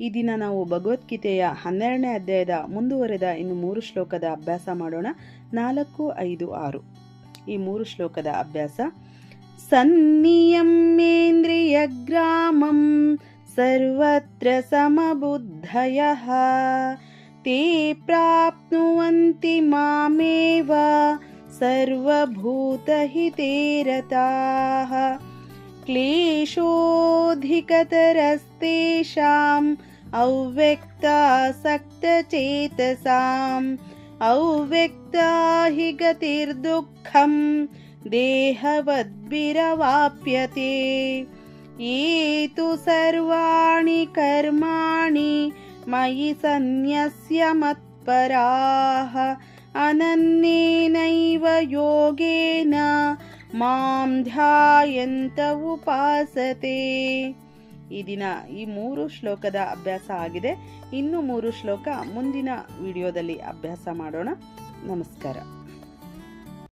ಈ ದಿನ ನಾವು ಭಗವದ್ಗೀತೆಯ ಹನ್ನೆರಡನೇ ಅಧ್ಯಾಯದ ಮುಂದುವರೆದ ಇನ್ನು ಮೂರು ಶ್ಲೋಕದ ಅಭ್ಯಾಸ ಮಾಡೋಣ. ನಾಲ್ಕು, ಐದು, ಆರು. ಈ ಮೂರು ಶ್ಲೋಕದ ಅಭ್ಯಾಸ. ಸನ್ನಿಯಮೇಂದ್ರಿಯಗ್ರಾಮಂ ಸರ್ವತ್ರ ಸಮಬುದ್ಧಯ. ತೇ ಪ್ರಾಪ್ನುವಂತಿ ಮಾಮೇವ ಸರ್ವಭೂತಹಿತೇರತಾಃ ಕ್ಲೇಶೋ क्लेशोऽधिकतरस्तेषाम् अव्यक्तासक्तचेतसाम् अव्यक्ता हि गतिर्दुःखम् देहवद्भिरवाप्यते। ये तु सर्वाणि कर्माणि मयि सन्न्यस्य मत्पराः। अनन्येनैव योगेन ಮಾಂ ಧ್ಯಾಯಂತ ಉಪಾಸತೆ ಈ ದಿನ ಈ ಮೂರು ಶ್ಲೋಕದ ಅಭ್ಯಾಸ ಆಗಿದೆ. ಇನ್ನು ಮೂರು ಶ್ಲೋಕ ಮುಂದಿನ ವಿಡಿಯೋದಲ್ಲಿ ಅಭ್ಯಾಸ ಮಾಡೋಣ. ನಮಸ್ಕಾರ.